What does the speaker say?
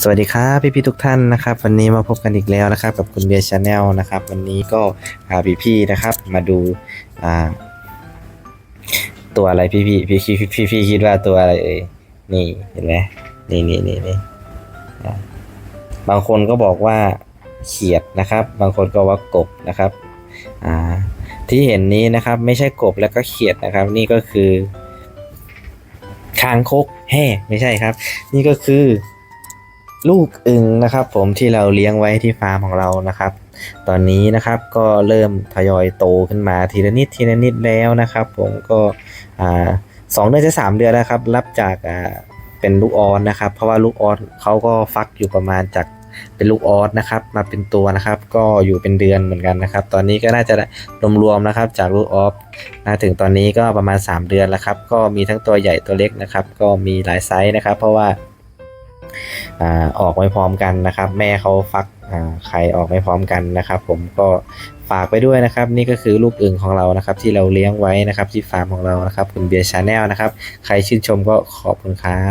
สวัสดีครับพี่พี่ๆทุกท่านนะครับ วันนี้มาพบกันอีกแล้วนะครับ กับคุณเบียร์ชาแนลนะครับ วันนี้ก็พาพี่พี่ๆนะครับ มาดูอ่าตัวอะไรพี่พี่พี่พี่พี่พี่คิดว่าตัวอะไรเอ่ยนี่เห็นไหมนี่นี่นี่นี่บางคนก็บอกว่าเขียดนะครับ บางคนก็ว่ากบนะครับอ่าที่เห็นนี้นะครับ ไม่ใช่กบแล้วก็เขียดนะครับ นี่ก็คือคางคกแห่ไม่ใช่ครับ นี่ก็คือ ลูกอึงนะครับ ผมที่เราเลี้ยงไว้ที่ฟาร์มของเรานะครับ ตอนนี้นะครับก็เริ่มทยอยโตขึ้นมาทีละนิดทีละนิดแล้วนะครับ ผมก็สองเดือนจะสามเดือนแล้วครับ รับจากเป็นลูกออสนะครับ เพราะว่าลูกออสเขาก็ฟักอยู่ประมาณจากเป็นลูกออสนะครับมาเป็นตัวนะครับ ก็อยู่เป็นเดือนเหมือนกันนะครับ ตอนนี้ก็น่าจะรวมๆนะครับ จากลูกออสมาถึงตอนนี้ก็ประมาณ 3 เดือนแล้วครับ ก็มีทั้งตัวใหญ่ตัวเล็กนะครับ ก็มีหลายไซส์นะครับ เพราะว่า อออกไม่พร้อมกันนะครับ แม่เขาฟักไข่ออกไม่พร้อมกันนะครับ ผมก็ฝากไปด้วยนะครับ นี่ก็คือลูกอึ่งของเรานะครับ ที่เราเลี้ยงไว้นะครับที่ฟาร์มของเรานะครับ คุณเบียร์ชาแนลนะครับ ใครชื่นชมก็ขอบคุณครับ